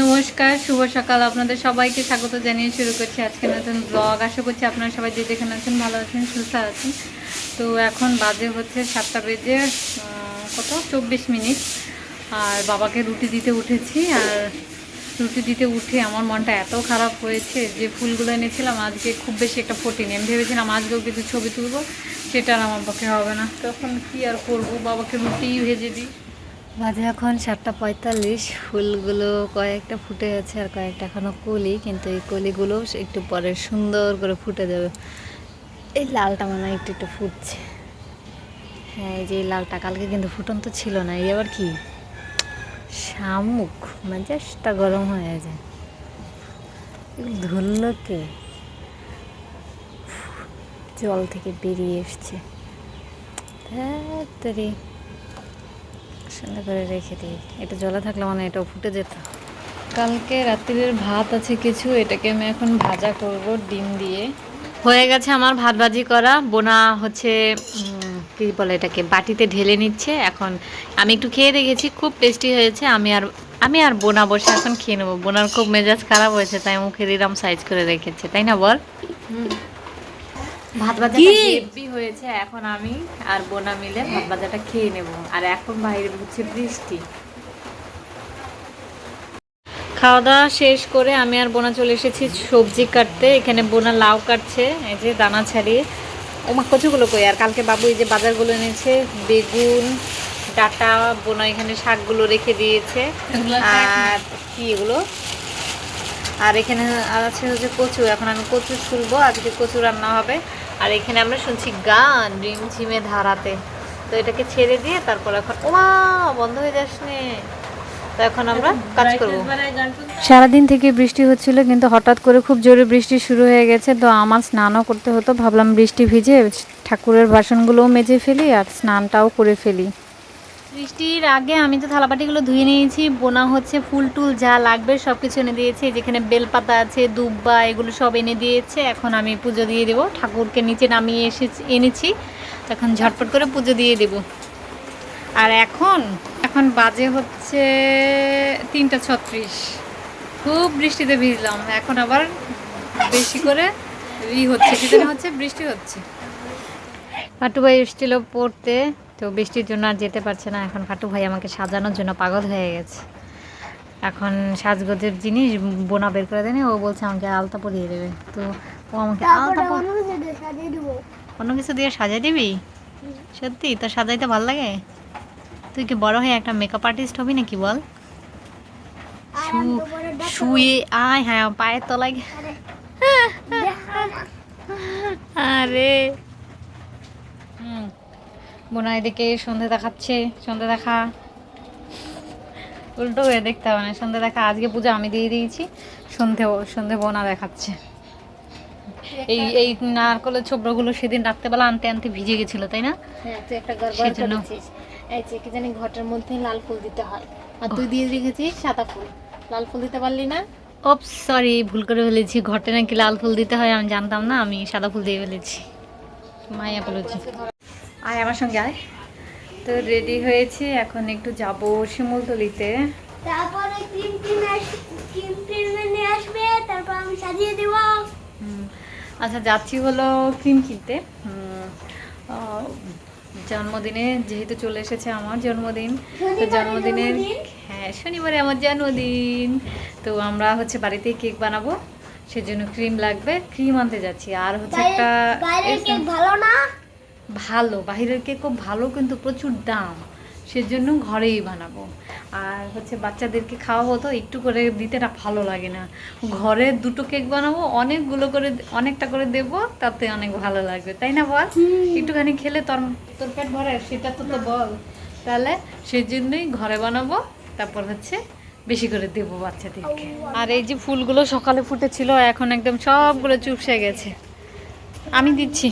নমস্কার, শুভ সকাল। আপনাদের সবাইকে স্বাগত জানিয়ে শুরু করছি আজকে নতুন ব্লগ আশা করছি আপনারা সবাই যে যেখানে আছেন ভালো আছেন, সুস্থ আছেন। তো এখন বাজে হচ্ছে সাতটা বেজে কত? চব্বিশ মিনিট। আর বাবাকে রুটি দিতে উঠেছি, আর রুটি দিতে উঠে আমার মনটা এত খারাপ হয়েছে যে ফুলগুলো এনেছিলাম, আজকে খুব বেশি একটা ফোটেনি আমি ভেবেছিলাম আজকেও কিছু ছবি তুলবো, সেটা আমার পক্ষে হবে না। তখন কি আর করব? বাবাকে রুটিই ভেজে দিই। বাজে এখন সাতটা পঁয়তাল্লিশ, ফুলগুলো কয়েকটা ফুটে আছে আর কয়েকটা এখনও কলি, কিন্তু এই কলিগুলো একটু পরে সুন্দর করে ফুটে যাবে। এই লালটা মনে হয় একটু একটু ফুটছে। হ্যাঁ এই যে লালটা কালকে কিন্তু ফুটন্ত ছিল না, এই আবার কি? শামুক মেজাজটা গরম হয়ে যায়। ধরলো কে? জল থেকে বেরিয়ে এসছে। তাড়াতাড়ি। সুন্দর করে রেখে দিই। এটা জলা থাকলে মানে এটা ফুটে যেত। কালকে রাত্রির ভাত আছে কিছু এটাকে আমি এখন ভাজা করব ডিম দিয়ে। হয়ে গেছে আমার ভাত ভাজি করা। বোনা হচ্ছে কি বলে এটাকে বাটিতে ঢেলে নিচ্ছে। এখন আমি একটু খেয়ে দেখেছি খুব টেস্টি হয়েছে। আমি আর আমি আর বোনা বসে এখন খেয়ে নেব। বোনার খুব মেজাজ খারাপ হয়েছে তাই মুখে দিলাম সাইজ করে রেখেছে। তাই না বল? ভাত ভাজাটা হেভি হয়েছে এখন আমি আর বোনা মিলে ভাত ভাজাটা খেয়ে নেব। আর এখন বাইরে হচ্ছে বৃষ্টি। খাওয়া দাওয়া শেষ করে আমি আর বোনা চলে এসেছি সবজি কাটতে। এখানে বোনা লাউ কাটছে এই যে দানা ছাড়িয়ে ওমা কচুগুলো কই? আর কালকে বাবু এই যে বাজারগুলো এনেছে বেগুন ডাটা বোনা এখানে শাকগুলো রেখে দিয়েছে। আর কি এগুলো? আর এখানে আর আছে হচ্ছে কচু। এখন আমি কচু ছুলবো আজকে কচু রান্না হবে। আর এখানে আমরা শুনছি গান রিমঝিমে ধারাতে। তো এটাকে ছেড়ে দিয়ে তারপর এখন ওমা বন্ধ হয়ে যাস নে তো এখন আমরা কাজ করব। সারাদিন থেকে বৃষ্টি হচ্ছিল কিন্তু হঠাৎ করে খুব জোরে বৃষ্টি শুরু হয়ে গেছে। তো আমার স্নানও করতে হতো ভাবলাম বৃষ্টি ভিজে ঠাকুরের বাসনগুলোও মেজে ফেলি আর স্নানটাও করে ফেলি। বৃষ্টির আগে আমি তো থালাবাটিগুলো ধুয়ে নিয়েছি, বোনা হচ্ছে ফুল টুল যা লাগবে সব কিছু এনে দিয়েছে। যেখানে বেলপাতা আছে, দুব্বা, এগুলো সব এনে দিয়েছে। এখন আমি পুজো দিয়ে দেবো। ঠাকুরকে নিচে নামিয়ে এসেছি, এনেছি। এখন ঝটপট করে পুজো দিয়ে দেব। আর এখন এখন বাজে হচ্ছে তিনটা ছত্রিশ। খুব বৃষ্টিতে ভিজলাম। এখন আবার বেশি করে ই হচ্ছে যেন হচ্ছে, বৃষ্টি হচ্ছে। ফাটু ভাই এসেছিল পড়তে। তো বৃষ্টির জন্য আর যেতে পারছে না। এখন ফাটু ভাই আমাকে সাজানোর জন্য পাগল হয়ে গেছে। এখন সাজগোজের জিনিস বোনা বের করে দেয়নি ও বলছে আমাকে আলতা পরিয়ে দেবে। তো ও আমাকে আলতা অন্য কিছু দিয়ে সাজাই দিবি। সত্যি? তোর সাজাইতে ভালো লাগে? তুই কি বড় হয়ে একটা মেকআপ আর্টিস্ট হবি নাকি বল? শুয়ে আয় হ্যাঁ পায়ের তলায় আরে। বোনা এদিকে সন্ধে দেখাচ্ছে সন্ধে দেখা উল্টো হয়ে দেখতে হবে না সন্ধে দেখা আজকে পূজা আমি দিয়ে দিয়েছি সন্ধে সন্ধে বোনা দেখাচ্ছে। এই এই নারকলের ছোবড়াগুলো সেদিন রাত্রেবেলা আনতে আনতে ভিজে গেছিল তাই না? হ্যাঁ তুই একটা গড়বড় করেছিস এই যে কি জানি ঘটের মধ্যে লাল ফুল দিতে হয়। আর তুই দিয়ে রেখেছিস সাদা ফুল। লাল ফুল দিতে পারলি না? ওপ সরি ভুল করে ফেলেছি। ঘটে নাকি লাল ফুল দিতে হয় আমি জানতাম না আমি সাদা ফুল দিয়ে ফেলেছি। মায়া বলেছি আয় আমার সঙ্গে আয়। তো রেডি হয়েছে এখন একটু যাব শিমুলতলিতে। তারপরে ক্রিম ক্রিম ক্রিম ক্রিম নিয়ে আসবে তারপর আমি সাজিয়ে দেব। আচ্ছা যাচ্ছি হলো ক্রিম কিনতে। জন্মদিনে যেহেতু চলে এসেছে আমার জন্মদিন তো জন্মদিনের জন্মদিন? হ্যাঁ শনিবারে আমার জন্মদিন। তো আমরা হচ্ছে বাড়িতেই কেক বানাবো সেজন্য ক্রিম লাগবে ক্রিম আনতে যাচ্ছি। আর হচ্ছে একটা ভালো না? ভালো বাইরের কেক খুব ভালো কিন্তু প্রচুর দাম। সেজন্য ঘরেই বানাবো। আর হচ্ছে বাচ্চাদেরকে খাওয়াবো তো একটু করে দিতে না ভালো লাগে না। ঘরে দুটো কেক বানাবো অনেকগুলো করে অনেকটা করে দেব তাতে অনেক ভালো লাগবে। তাই না বল? একটুখানি খেলে তোর তোর পেট ভরে সেটা তো তো বল। তাহলে সেই জন্যই ঘরে বানাবো তারপর হচ্ছে বেশি করে দেবো বাচ্চাদেরকে। আর এই যে ফুলগুলো সকালে ফুটেছিল এখন একদম সবগুলো চুপসে গেছে। আমি দিচ্ছি।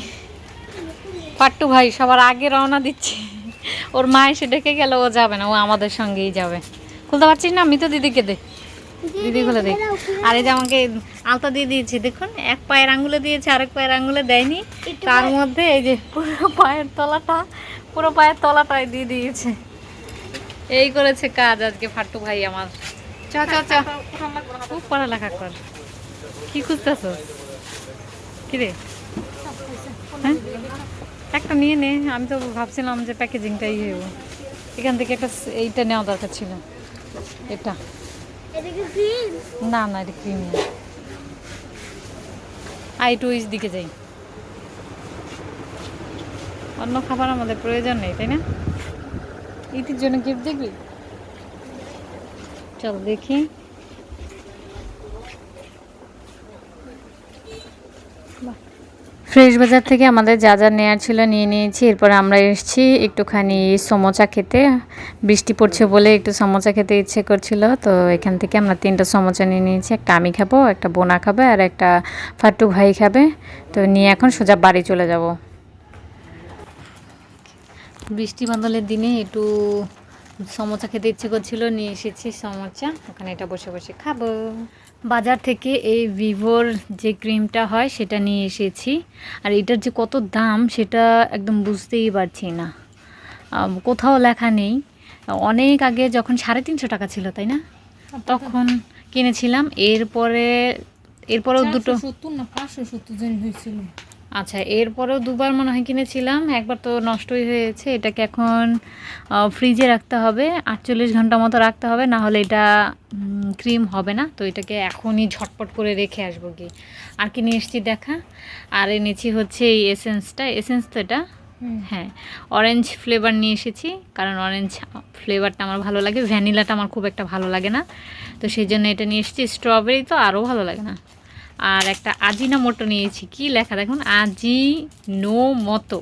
পাট্টু ভাই সবার আগে রওনা দিচ্ছে। ওর মা এসে ডেকে গেল ও যাবে না ও আমাদের সঙ্গেই যাবে। খুলতে পারছিস না? আমি তো দিদিকে দে। দিদি খুলে দে। আর এই যে আমাকে আলতা দিয়ে দিয়েছি দেখুন এক পায়ের আঙুলে দিয়েছে আরেক পায়ের আঙুলে দেয়নি। তার মধ্যে এই যে পুরো পায়ের তলাটা পুরো পায়ের তলাটাই দিয়ে দিয়েছে। এই করেছে কাজ আজকে ফাট্টু ভাই আমার। চ চ চ। খুব পড়ালেখা কর। কি খুঁজতেছ? কি রে? হ্যাঁ? একটা নিয়ে নে। আমি তো ভাবছিলাম যে প্যাকেজিংটাই হইব এখান থেকে একটা এইটা নেওয়া দরকার ছিল। এটা। না না এটা ক্রিম না। আই টু ইস দিকে যাই। অন্য খাবার আমাদের প্রয়োজন নেই তাই না? ঈদের জন্য গিফট দেখবি? চল দেখি। ফ্রেশ বাজার থেকে আমাদের যা যা নেওয়ার ছিল নিয়ে নিয়েছি। এরপর আমরা এসেছি একটুখানি সমোচা খেতে। বৃষ্টি পড়ছে বলে একটু সমোচা খেতে ইচ্ছে করছিল। তো এখান থেকে আমরা তিনটা সমোচা নিয়ে নিয়েছি। একটা আমি খাব, একটা বোনা খাবে আর একটা ফাট্টু ভাই খাবে। তো নিয়ে এখন সোজা বাড়ি চলে যাব। বৃষ্টি বাদলের দিনে একটু সমোচা খেতে ইচ্ছে করছিল। নিয়ে এসেছি সমোচা। ওখানে এটা বসে বসে খাব। বাজার থেকে এই ভিভোর যে ক্রিমটা হয় সেটা নিয়ে এসেছি। আর এটার যে কত দাম সেটা একদম বুঝতেই পারছি না। কোথাও লেখা নেই। অনেক আগে যখন সাড়ে তিনশো টাকা ছিল তাই না? তখন কিনেছিলাম। এরপরে এরপরেও দুটো সত্তর না পাঁচশো সত্তর জন হয়েছিল। আচ্ছা এরপরেও দুবার মনে হয় কিনেছিলাম একবার তো নষ্টই হয়েছে এটাকে এখন ফ্রিজে রাখতে হবে আটচল্লিশ ঘণ্টা মতো রাখতে হবে না হলে এটা ক্রিম হবে না তো এটাকে এখনই ঝটপট করে রেখে আসব কি আর কি নিয়ে এসেছি দেখা? আর এনেছি হচ্ছে এই এসেন্সটা এসেন্স তো এটা? হ্যাঁ অরেঞ্জ ফ্লেভার নিয়ে এসেছি কারণ অরেঞ্জ ফ্লেভারটা আমার ভালো লাগে ভ্যানিলাটা আমার খুব একটা ভালো লাগে না তো সেই জন্য এটা নিয়ে এসেছি স্ট্রবেরি তো আরও ভালো লাগে না। আর একটা আজিনা মোটো নিয়েছি। কি লেখা? দেখুন আজি নো মতো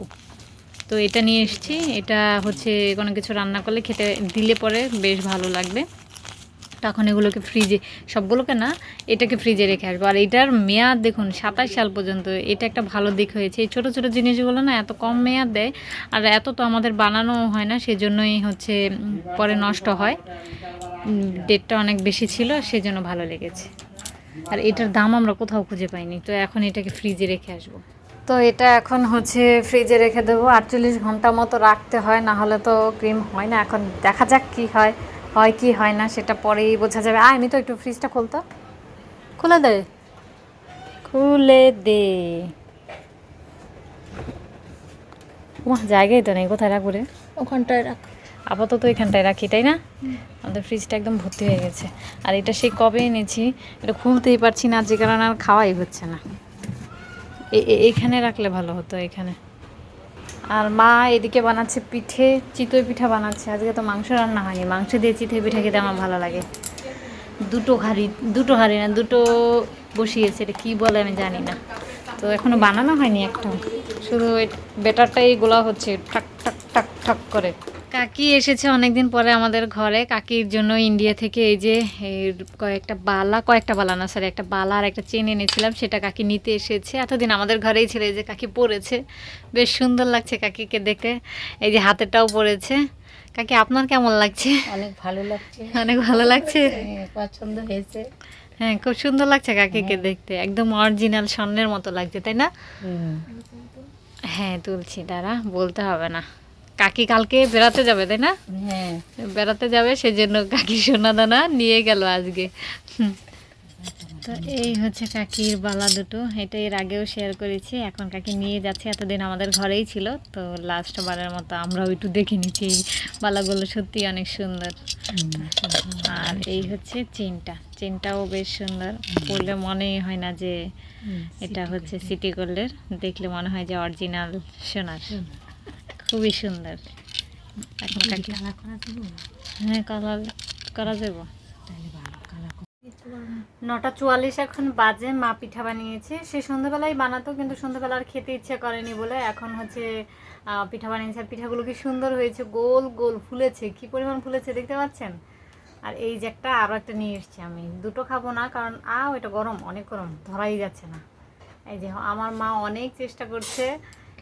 তো এটা নিয়ে এসেছি। এটা হচ্ছে কোনো কিছু রান্না করলে খেতে দিলে পরে বেশ ভালো লাগবে। তখন এগুলোকে ফ্রিজে সবগুলোকে না, এটাকে ফ্রিজে রেখে আসব। আর এটার মেয়াদ দেখুন, সাতাশ সাল পর্যন্ত। এটা একটা ভালো দিক হয়েছে। এই ছোটো ছোটো জিনিসগুলো না এত কম মেয়াদ দেয়। আর এত তো আমাদের বানানো হয় না, সেজন্যই হচ্ছে পরে নষ্ট হয়। ডেটটা অনেক বেশি ছিল, সেজন্য ভালো লেগেছে। আর এটার দাম আমরা কোথাও খুঁজে পাইনি। তো এখন এটাকে ফ্রিজে রেখে আসব। তো এটা এখন হচ্ছে ফ্রিজে রেখে দেবো। আটচল্লিশ ঘণ্টা মতো রাখতে হয় না হলে তো ক্রিম হয় না। এখন দেখা যাক কি হয় হয় কি হয় না সেটা পরেই বোঝা যাবে। আয় আমি তো একটু ফ্রিজটা খুলতো খুলে দে। খুলে দে। উমা জায়গায় তো নেই। কোথায় রাখব রে? ওখানটায় রাখ। আপাতত এখানটায় রাখি, তাই না? আমাদের ফ্রিজটা একদম ভর্তি হয়ে গেছে। আর এটা সেই কবে এনেছি, এটা খুলতেই পারছি না, যে কারণে আর খাওয়াই হচ্ছে না। এখানে রাখলে ভালো হতো, এখানে। আর মা এদিকে বানাচ্ছে পিঠে, চিতই পিঠা বানাচ্ছে। আজকে তো মাংস রান্না হয়নি, মাংস দিয়ে চিতই পিঠা খেতে আমার ভালো লাগে। দুটো হাঁড়ি দুটো হাঁড়ি না, দুটো বসিয়েছে, এটা কী বলে আমি জানি না। তো এখনও বানানো হয়নি একটা। শুধু বেটারটাই গোলা হচ্ছে, ঠাক ঠাক ঠাক ঠাক করে। কাকি এসেছে অনেকদিন পরে আমাদের ঘরে। কাকির জন্য ইন্ডিয়া থেকে এই যে কয়েকটা বালা কয়েকটা বালা না সরি একটা বালা আর একটা চেন এনেছিলাম সেটা কাকি নিতে এসেছে। এতদিন আমাদের ঘরেই ছিল এই যে কাকি পরেছে। বেশ সুন্দর লাগছে কাকিকে দেখে। এই যে হাতেরটাও পরেছে। কাকি আপনার কেমন লাগছে? অনেক ভালো লাগছে। অনেক ভালো লাগছে? হ্যাঁ, পছন্দ হয়েছে। হ্যাঁ খুব সুন্দর লাগছে কাকিকে দেখতে। একদম অরিজিনাল স্বর্ণের মতো লাগছে তাই না? হ্যাঁ তুলছি দাঁড়া বলতে হবে না। কাকি কালকে বেড়াতে যাবে তাই না? হ্যাঁ। বেড়াতে যাবে সেজন্য কাকি সোনা দানা নিয়ে গেল আজকে। তো এই হচ্ছে কাকির বালা দুটো এটা এর আগেও শেয়ার করেছি এখন কাকি নিয়ে যাচ্ছে এতদিন আমাদের ঘরেই ছিল তো লাস্ট বারের মতো আমরাও একটু দেখে নিচ্ছি এই বালাগুলো সত্যি অনেক সুন্দর। আর এই হচ্ছে চেনটা চেনটাও বেশ সুন্দর পরলে মনেই হয় না যে এটা হচ্ছে সিটি গোল্ডের দেখলে মনে হয় যে অরিজিনাল সোনার। খুবই সুন্দর। এখন হ্যাঁ কালার করা যাব। নটা চুয়াল্লিশ এখন বাজে মা পিঠা বানিয়েছে। সে সন্ধ্যাবেলায় বানাতো কিন্তু সন্ধ্যাবেলা আর খেতে ইচ্ছে করেনি বলে এখন হচ্ছে পিঠা বানিয়েছে। আর পিঠাগুলো কি সুন্দর হয়েছে গোল গোল ফুলেছে। কি পরিমাণ ফুলেছে দেখতে পাচ্ছেন? আর এই যে একটা আরও একটা নিয়ে এসেছি আমি। দুটো খাব না কারণ আও এটা গরম অনেক গরম ধরাই যাচ্ছে না। এই যে আমার মা অনেক চেষ্টা করছে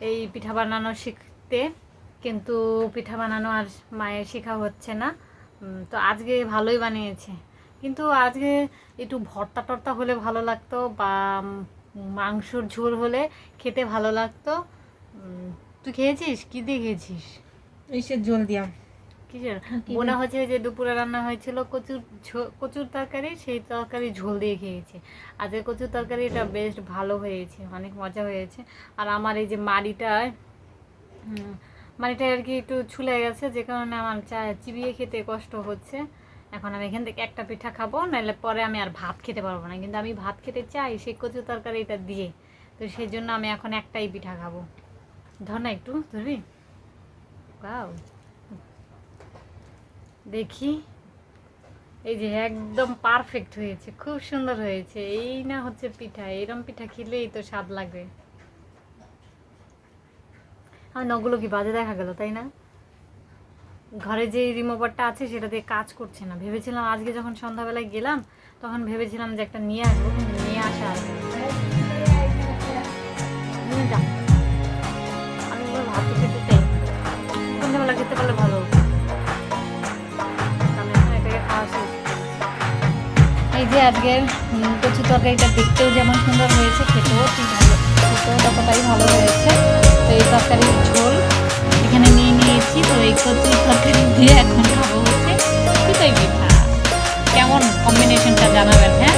এই পিঠা বানানো শিখতে কিন্তু পিঠা বানানো আর মায়ের শেখা হচ্ছে না। তো আজকে ভালোই বানিয়েছে। কিন্তু আজকে একটু ভর্তা টর্তা হলে ভালো লাগতো বা মাংসর ঝোল হলে খেতে ভালো লাগতো। তুই খেয়েছিস? কি দিয়ে খেয়েছিস? এই সে জল দিয়াম কিসের? কি বোনা হচ্ছে যে দুপুরে রান্না হয়েছিল কচুর ঝো- কচুর তরকারি সেই তরকারি ঝোল দিয়ে খেয়েছে। আজকে কচুর তরকারি এটা বেশ ভালো হয়েছে অনেক মজা হয়েছে। আর আমার এই যে মাড়িটা মাড়িটা আর কি একটু ছুলে গেছে, যে কারণে আমার চা চিবিয়ে খেতে কষ্ট হচ্ছে। এখন আমি এখান থেকে একটা পিঠা খাব, নাহলে পরে আমি আর ভাত খেতে পারব না। কিন্তু আমি ভাত খেতে চাই, সেই কচুর তরকারিটা দিয়ে। তো সেই জন্য আমি এখন একটাই পিঠা খাব। ধর না একটু, ধরবি? Wow. দেখি। এই যে একদম পারফেক্ট হয়েছে, খুব সুন্দর হয়েছে। এই না হচ্ছে পিঠা, এরম পিঠা খেলেই তো স্বাদ লাগবে। আর নগুলো কি বাজে দেখা গেল, তাই না? ঘরে যে রিমোভারটা আছে সেটা দিয়ে কাজ করছে না। ভেবেছিলাম আজকে যখন সন্ধ্যাবেলায় গেলাম, তখন ভেবেছিলাম যে একটা নিয়ে আসব নিয়ে আসা শেষ। এই যে আজকের কচু তরকারিটা দেখতেও যেমন সুন্দর হয়েছে, খেতেও ঠিক তরকারির ঝোল এখানে নিয়ে নিয়েছি। তো এই কচুই তরকারি দিয়ে এখন খাব হচ্ছে চিতই পিঠা। কেমন কম্বিনেশনটা জানাবেন হ্যাঁ?